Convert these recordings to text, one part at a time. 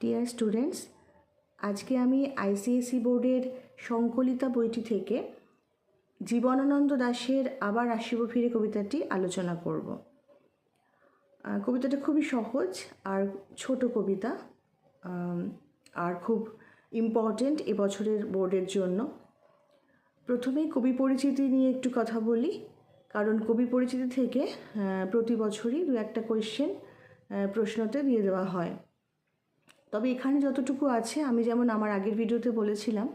Dear students আজকে আমি ICSE বোর্ডের সংকলিতা বইটি থেকে জীবনানন্দ দাশের আবার আসিব ফিরে কবিতাটি আলোচনা করব। কবিতাটা খুবই সহজ আর ছোট কবিতা আর খুব ইম্পর্ট্যান্ট এবছরের বোর্ডের জন্য। প্রথমেই কবি পরিচিতি নিয়ে একটু কথা বলি, কারণ কবি পরিচিতি থেকে প্রতি বছরই দু একটা কোয়েশ্চেন প্রশ্নতে দিয়ে দেওয়া হয়। তবে এখানে যতটুকু আছে, আমি যেমন আমার আগের ভিডিওতে বলেছিলাম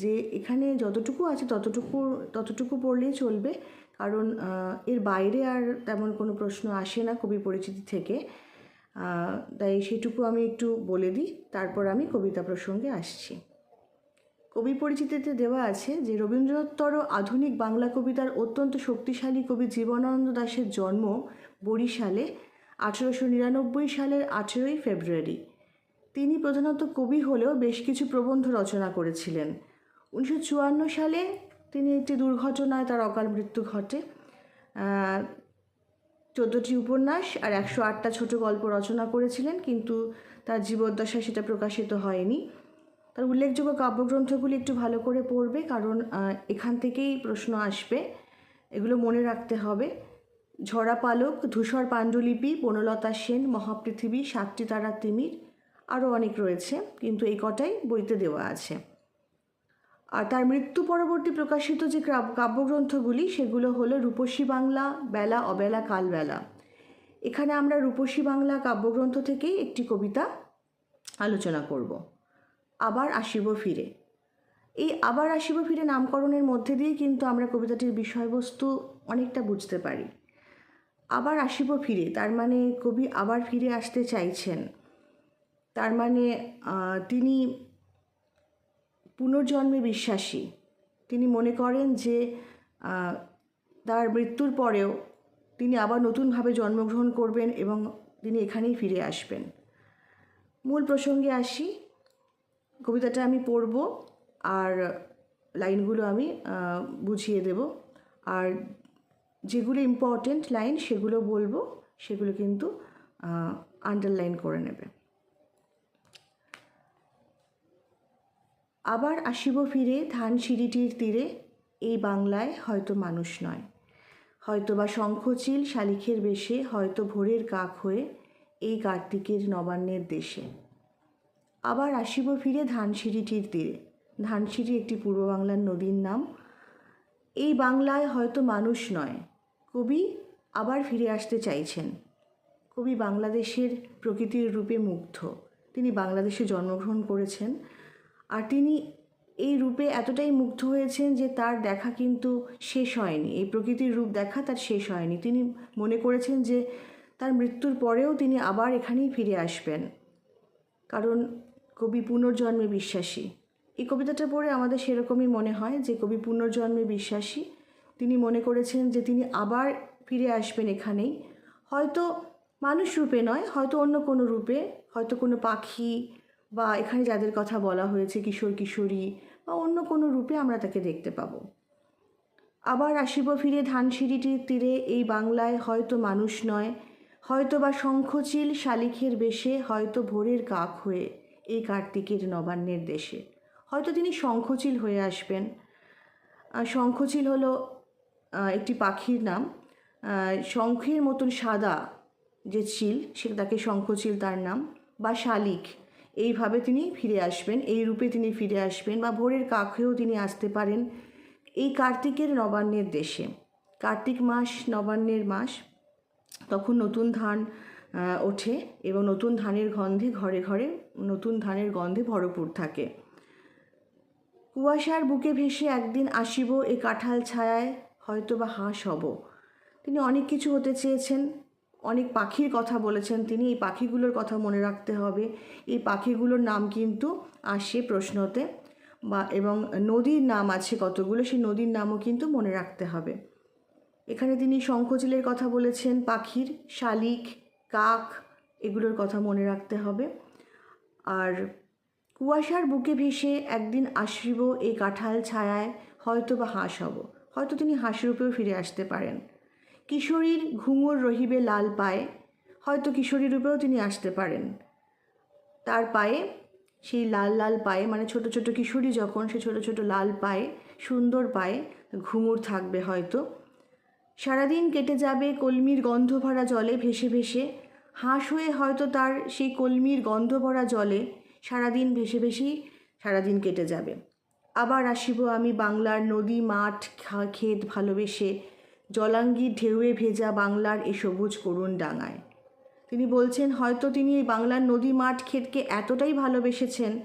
যে এখানে যতটুকু আছে ততটুকু ততটুকু পড়লেই চলবে। কারণ এর বাইরে আর তেমন কোনো প্রশ্ন আসে না কবি পরিচিতি থেকে। তাই সেটুকু আমি একটু বলে দিই, তারপর আমি কবিতা প্রসঙ্গে আসছি। কবি পরিচিতিতে দেওয়া আছে যে রবীন্দ্রোত্তর আধুনিক বাংলা কবিতার অত্যন্ত শক্তিশালী কবি জীবনানন্দ দাশের জন্ম বরিশালে আঠেরোশো নিরানব্বই সালের আঠেরোই ফেব্রুয়ারি। তিনি প্রধানত কবি হলেও বেশ কিছু প্রবন্ধ রচনা করেছিলেন। উনিশশো চুয়ান্ন সালে তিনি একটি দুর্ঘটনায় তার অকাল মৃত্যু ঘটে। চোদ্দোটি উপন্যাস আর একশো আটটা ছোট গল্প রচনা করেছিলেন, কিন্তু তার জীবদ্দশায় সেটা প্রকাশিত হয়নি। তার উল্লেখযোগ্য কাব্যগ্রন্থগুলি একটু ভালো করে পড়বে, কারণ এখান থেকেই প্রশ্ন আসবে। এগুলো মনে রাখতে হবে। ঝরা পালক, ধূসর পাণ্ডুলিপি, বনলতা সেন, মহাপৃথিবী, সাতটি তারা তিমির আরও অনেক রয়েছে, কিন্তু এই কটাই বইতে দেওয়া আছে। আর তার মৃত্যু পরবর্তী প্রকাশিত যে কাব্যগ্রন্থগুলি, সেগুলো হলো রূপসী বাংলা, বেলা, অবেলা, কালবেলা। এখানে আমরা রূপসী বাংলা কাব্যগ্রন্থ থেকেই একটি কবিতা আলোচনা করব। আবার আসিব ফিরে। এই আবার আসিব ফিরে নামকরণের মধ্যে দিয়ে কিন্তু আমরা কবিতাটির বিষয়বস্তু অনেকটা বুঝতে পারি। আবার আসিব ফিরে, তার মানে কবি আবার ফিরে আসতে চাইছেন। তার মানে তিনি পুনর্জন্মে বিশ্বাসী। তিনি মনে করেন যে তার মৃত্যুর পরেও তিনি আবার নতুনভাবে জন্মগ্রহণ করবেন এবং তিনি এখানেই ফিরে আসবেন। মূল প্রসঙ্গে আসি। কবিতাটা আমি পড়ব আর লাইনগুলো আমি বুঝিয়ে দেব। আর যেগুলো ইম্পর্টেন্ট লাইন সেগুলো বলব, সেগুলো কিন্তু আন্ডারলাইন করে নেবে। আবার আসিব ফিরে ধান সিঁড়িটির তীরে, এই বাংলায় হয়তো মানুষ নয়। হয়তো বা শঙ্খচিল শালিখের বেশে, হয়তো ভোরের কাক হয়ে, এই কার্তিকের নবান্নের দেশে। আবার আসিব ফিরে ধানসিঁড়িটির তীরে। ধানসিঁড়ি একটি পূর্ব বাংলার নদীর নাম। এই বাংলায় হয়তো মানুষ নয়। কবি আবার ফিরে আসতে চাইছেন। কবি বাংলাদেশের প্রকৃতির রূপে মুগ্ধ। তিনি বাংলাদেশে জন্মগ্রহণ করেছেন। আর তিনি এই রূপে এতটাই মুগ্ধ হয়েছেন যে তার দেখা কিন্তু শেষ হয়নি। এই প্রকৃতির রূপ দেখা তার শেষ হয়নি। তিনি মনে করেছেন যে তার মৃত্যুর পরেও তিনি আবার এখানেই ফিরে আসবেন। কারণ কবি পুনর্জন্মে বিশ্বাসী। এই কবিতাটা পড়ে আমাদের সেরকমই মনে হয় যে কবি পুনর্জন্মে বিশ্বাসী। তিনি মনে করেছেন যে তিনি আবার ফিরে আসবেন এখানেই। হয়তো মানুষ রূপে নয়, হয়তো অন্য কোনো রূপে, হয়তো কোনো পাখি বা এখানে যাদের কথা বলা হয়েছে, কিশোর, কিশোরী বা অন্য কোনো রূপে আমরা তাকে দেখতে পাবো। আবার আসিব ফিরে ধানসিঁড়িটির তীরে, এই বাংলায় হয়তো মানুষ নয় হয়তো বা শঙ্খচিল শালিখের বেশে, হয়তো ভোরের কাক হয়ে এই কার্তিকের নবান্নের দেশে। হয়তো তিনি শঙ্খচিল হয়ে আসবেন। শঙ্খচিল হলো একটি পাখির নাম। শঙ্খের মতন সাদা যে চিল, সে তাকে শঙ্খচিল তার নাম বা শালিক এইভাবে তিনি ফিরে আসবেন, এই রূপে তিনি ফিরে আসবেন বা ভোরের কাকেও তিনি আসতে পারেন এই কার্তিকের নবান্নের দেশে। কার্তিক মাস, নবান্নের মাস, তখন নতুন ধান ওঠে এবং নতুন ধানের গন্ধে ঘরে ঘরে নতুন ধানের গন্ধে ভরপুর থাকে। কুয়াশার বুকে ভেসে একদিন আসিব এ কাঁঠাল ছায়ায় হয়তো বা হাঁস হব। তিনি অনেক কিছু হতে চেয়েছেন অনেক পাখির কথা বলেছেন তিনি, এই পাখিগুলোর কথা মনে রাখতে হবে। এই পাখিগুলোর নাম কিন্তু আসে প্রশ্নতে, বা এবং নদীর নাম আছে কতগুলো, সেই নদীর নামও কিন্তু মনে রাখতে হবে। এখানে তিনি শঙ্খচিলের কথা বলেছেন, পাখির শালিক, কাক, এগুলোর কথা মনে রাখতে হবে। আর কুয়াশার বুকে ভেসে একদিন আসিব এই কাঁঠাল ছায়ায় হয়তো বা হাঁস হব। হয়তো তিনি হাঁসরূপেও ফিরে আসতে পারেন। কিশোরীর ঘুঙুর রহিবে লাল পায়ে, হয়তো কিশোরী রূপেও তিনি আসতে পারেন। তার পায়ে, সেই লাল লাল পায়ে মানে ছোট ছোট কিশোরী যখন, সে ছোট ছোট লাল পায়ে, সুন্দর পায়ে ঘুঙুর থাকবে হয়তো। সারাদিন কেটে যাবে কলমির গন্ধ ভরা জলে ভেসে ভেসে, হাঁস হয়ে হয়তো তার সেই কলমির গন্ধ ভরা জলে সারাদিন ভেসে ভেসেই সারাদিন কেটে যাবে। আবার আসিব আমি বাংলার নদী, মাঠ, খা- ক্ষেত ভালোবেসে জলাঙ্গির ঢেউয়ে ভেজা বাংলার এ সবুজ করুণ ডাঙায়। তিনি বলছেন, হয়তো তিনি এই বাংলার নদী মাঠ ক্ষেতকে এতটাই ভালোবেসেছেন,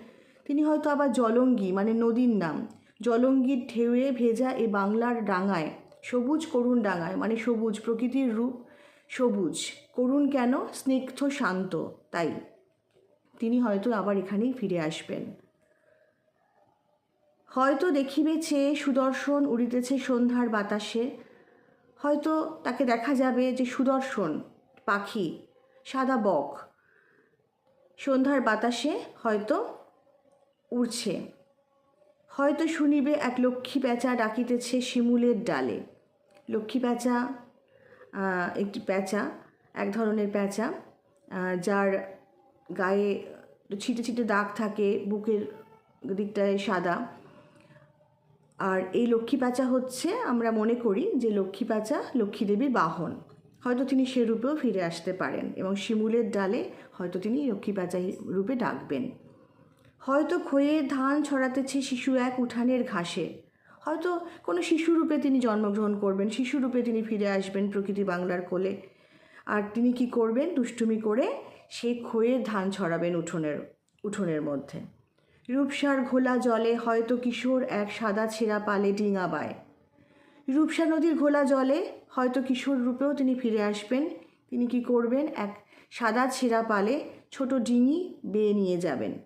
তিনি হয়তো আবার জলঙ্গি মানে নদীর নাম। জলঙ্গির ঢেউয়ে ভেজা এ বাংলার ডাঙায়, সবুজ করুণ ডাঙায় মানে সবুজ, প্রকৃতির রূপ সবুজ। করুণ কেন? স্নিগ্ধ, শান্ত, তাই। তিনি হয়তো আবার এখানেই ফিরে আসবেন। হয়তো দেখিবে চেয়ে সুদর্শন উড়িতেছে সন্ধ্যার বাতাসে হয়তো তাকে দেখা যাবে যে সুদর্শন, পাখি, সাদা বক। সন্ধ্যার বাতাসে হয়তো উড়ছে। হয়তো শুনিবে এক লক্ষ্মী প্যাঁচা ডাকিতেছে শিমুলের ডালে। লক্ষ্মী প্যাঁচা একটি প্যাঁচা, এক ধরনের প্যাঁচা যার গায়ে ছিটে ছিটে দাগ থাকে, বুকের দিকটায় সাদা। আর এই লক্ষ্মী প্যাঁচা হচ্ছে, আমরা মনে করি যে লক্ষ্মী প্যাঁচা লক্ষ্মী দেবীর বাহন। হয়তো তিনি সে রূপেও ফিরে আসতে পারেন এবং শিমুলের ডালে হয়তো তিনি লক্ষ্মী প্যাঁচা রূপে ডাকবেন। হয়তো খয়ে ধান ছড়াতেছে শিশু এক উঠানের ঘাসে। হয়তো কোনো শিশু রূপে তিনি জন্মগ্রহণ করবেন, শিশু রূপে তিনি ফিরে আসবেন প্রকৃতি বাংলার কোলে। আর তিনি কি করবেন? দুষ্টুমি করে সেই খয়ের ধান ছড়াবেন উঠোনের উঠোনের মধ্যে। রূপসার ঘোলা জলে হয়তো কিশোর এক সাদা ছেঁড়া পালে ডিঙা বায়। রূপসা নদীর ঘোলা জলে হয়তো কিশোর রূপেও তিনি ফিরে আসবেন। তিনি কি করবেন? এক সাদা ছেঁড়া পালে ছোট ডিঙি বেয়ে নিয়ে যাবেন।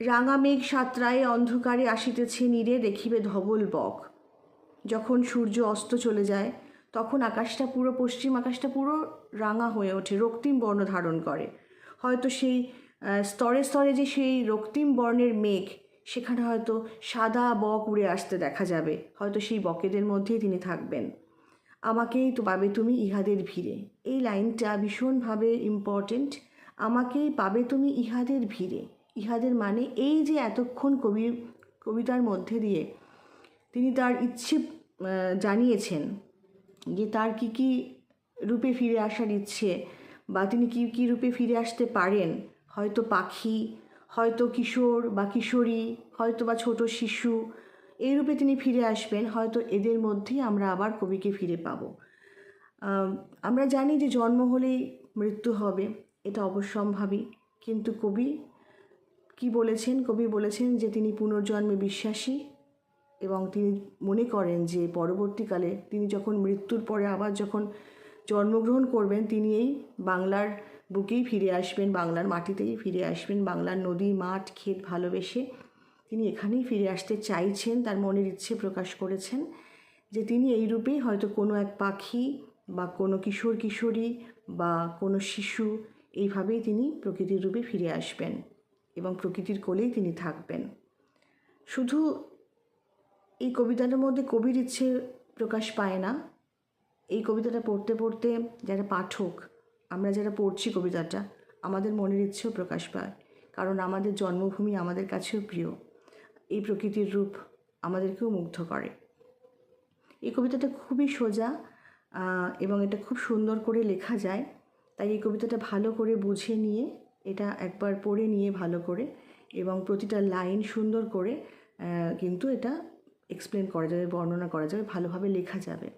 রাঙা মেঘ সাঁতরায় অন্ধকারে আসিতেছে নীরে, দেখিবে ধবল বক। যখন সূর্য অস্ত চলে যায়, তখন আকাশটা পুরো পশ্চিম আকাশটা পুরো রাঙা হয়ে ওঠে, রক্তিম বর্ণ ধারণ করে। হয়তো সেই স্তরে স্তরে যে সেই রক্তিম বর্ণের মেঘ, সেখানে হয়তো সাদা বক উড়ে আসতে দেখা যাবে। হয়তো সেই বকেদের মধ্যেই তিনি থাকবেন। আমাকেই তো পাবে তুমি ইহাদের ভিড়ে। এই লাইনটা ভীষণভাবে ইম্পর্টেন্ট আমাকেই পাবে তুমি ইহাদের ভিড়ে। ইহাদের মানে এই যে এতক্ষণ কবি, কবিতার মধ্যে দিয়ে তিনি তার ইচ্ছে জানিয়েছেন যে তার কি কি রূপে ফিরে আসার ইচ্ছে বা তিনি কি কি রূপে ফিরে আসতে পারেন হয়তো পাখি, হয়তো কিশোর বা কিশোরী, হয়তো বা ছোট শিশু। এই রূপে তিনি ফিরে আসবেন, হয়তো এদের মধ্যেই আমরা আবার কবিকে ফিরে পাব। আমরা জানি যে জন্ম হলেই মৃত্যু হবে, এটা অবশ্যম্ভাবী। কিন্তু কবি কি বলেছেন? কবি বলেছেন যে তিনি পুনর্জন্মে বিশ্বাসী এবং তিনি মনে করেন যে পরবর্তীকালে তিনি যখন মৃত্যুর পরে আবার যখন জন্মগ্রহণ করবেন, তিনি এই বাংলার বুকেই ফিরে আসবেন, বাংলার মাটিতেই ফিরে আসবেন, বাংলার নদী, মাঠ ক্ষেত ভালোবেসে। তিনি এখানেই ফিরে আসতে চাইছেন, তার মনের ইচ্ছে প্রকাশ করেছেন যে তিনি এই রূপেই হয়তো কোনো এক পাখি বা কোনো কিশোর, কিশোরী বা কোনো শিশু এইভাবেই তিনি প্রকৃতির রূপে ফিরে আসবেন এবং প্রকৃতির কোলেই তিনি থাকবেন। শুধু এই কবিতাটার মধ্যে কবির ইচ্ছে প্রকাশ পায় না, এই কবিতাটা পড়তে পড়তে যারা পাঠক আমরা যারা পড়ছি কবিতাটা, আমাদের মনের ইচ্ছেও প্রকাশ পায়। কারণ আমাদের জন্মভূমি আমাদের কাছেও প্রিয়। এই প্রকৃতির রূপ আমাদেরকেও মুগ্ধ করে। এই কবিতাটা খুবই সোজা এবং এটা খুব সুন্দর করে লেখা যায়। তাই এই কবিতাটা ভালো করে বুঝে নিয়ে, এটা একবার পড়ে নিয়ে ভালো করে, এবং প্রতিটা লাইন সুন্দর করে কিন্তু এটা এক্সপ্লেন করা যাবে, বর্ণনা করা যাবে, ভালোভাবে লেখা যাবে।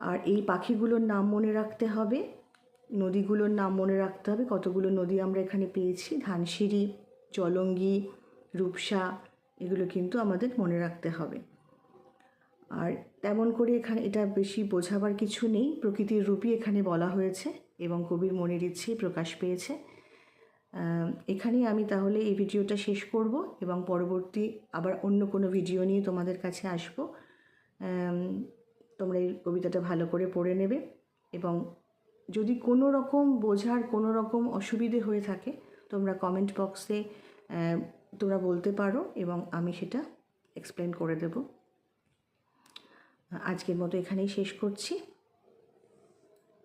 আর এই পাখিগুলোর নাম মনে রাখতে হবে। নদীগুলোর নাম মনে রাখতে হবে। কতগুলো নদী আমরা এখানে পেয়েছি? ধানসিঁড়ি জলঙ্গি রূপসা এগুলো কিন্তু আমাদের মনে রাখতে হবে। আর তেমন করে এখানে এটা বেশি বোঝাবার কিছু নেই। প্রকৃতির রূপই এখানে বলা হয়েছে এবং কবির মনের ইচ্ছেই প্রকাশ পেয়েছে। আহ, এখানেই আমি তাহলে এই ভিডিওটা শেষ করব এবং পরবর্তী আবার অন্য কোনো ভিডিও নিয়ে তোমাদের কাছে আসব। তোমরা এই কবিতাটা ভালো করে পড়ে নেবে এবং যদি কোনো রকম বোঝার কোনো রকম অসুবিধে হয়ে থাকে, তোমরা কমেন্ট বক্সে তোমরা বলতে পারো এবং আমি সেটা এক্সপ্লেন করে দেব। আজকের মতো এখানেই শেষ করছি।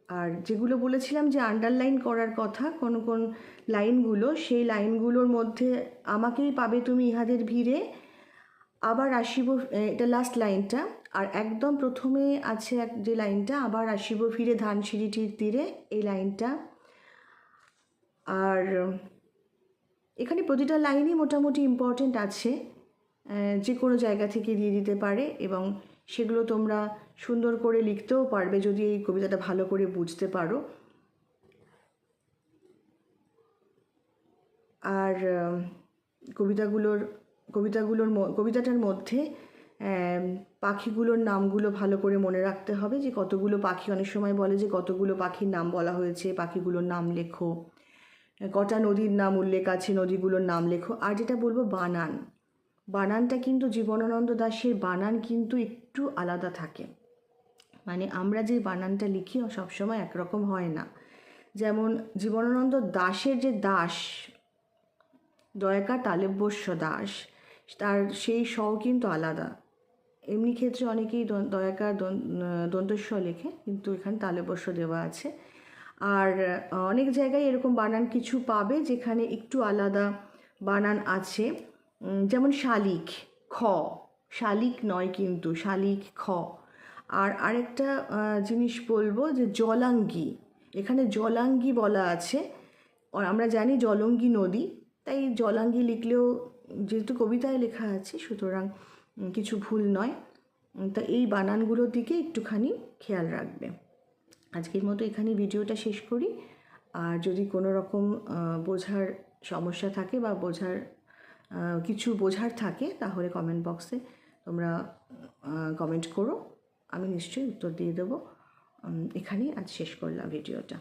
আর যেগুলো বলেছিলাম যে আন্ডারলাইন করার কথা, কোন কোন লাইনগুলো, সেই লাইনগুলোর মধ্যে আমাকেই পাবে তুমি ইহাদের ভিড়ে। আবার আসিব এটা লাস্ট লাইনটা আর একদম প্রথমে আছে এক যে লাইনটা, আবার আসিব ফিরে ধান সিঁড়িটির তীরে, এই লাইনটা। আর এখানে প্রতিটা লাইনই মোটামুটি ইম্পর্টেন্ট আছে যে কোনো জায়গা থেকে দিয়ে দিতে পারে এবং সেগুলো তোমরা সুন্দর করে লিখতেও পারবে যদি এই কবিতাটা ভালো করে বুঝতে পারো। আর কবিতাগুলোর কবিতাগুলোর কবিতাটার মধ্যে পাখিগুলোর নামগুলো ভালো করে মনে রাখতে হবে যে কতগুলো পাখি, অনেক সময় বলে যে কতগুলো পাখির নাম বলা হয়েছে, পাখিগুলোর নাম লেখো। কটা নদীর নাম উল্লেখ আছে, নদীগুলোর নাম লেখো। আর যেটা বলব বানান। বানানটা কিন্তু জীবনানন্দ দাসের বানান কিন্তু একটু আলাদা থাকে। মানে আমরা যে বানানটা লিখি সবসময় একরকম হয় না। যেমন জীবনানন্দ দাসের যে দাস, দয়াকার তালেব্যস্য দাস, তার সেই স্বও কিন্তু আলাদা। এমনি ক্ষেত্রে অনেকেই দয়াকার দন- দন্তস্ব লেখে, কিন্তু এখানে তালেব্যস্য দেওয়া আছে। আর অনেক জায়গায় এরকম বানান কিছু পাবে যেখানে একটু আলাদা বানান আছে। যেমন শালিক, খ। শালিক নয় কিন্তু, শালিক, খ। আর আরেকটা জিনিস বলব যে জলাঙ্গি, এখানে জলাঙ্গি বলা আছে। আমরা জানি জলঙ্গি নদী, তাই জলাঙ্গি লিখলেও যেহেতু কবিতায় লেখা আছে, সুতরাং কিছু ভুল নয়। তা এই বানানগুলোর দিকে একটুখানি খেয়াল রাখবে। আজকের মতো এখানে ভিডিওটা শেষ করি। আর যদি কোনো রকম বোঝার সমস্যা থাকে বা বোঝার কিছু বোঝার থাকে, তাহলে কমেন্ট বক্সে তোমরা কমেন্ট করো। আমি নিশ্চয়ই উত্তর দিয়ে দেবো। এখানেই আজ শেষ করলাম ভিডিওটা।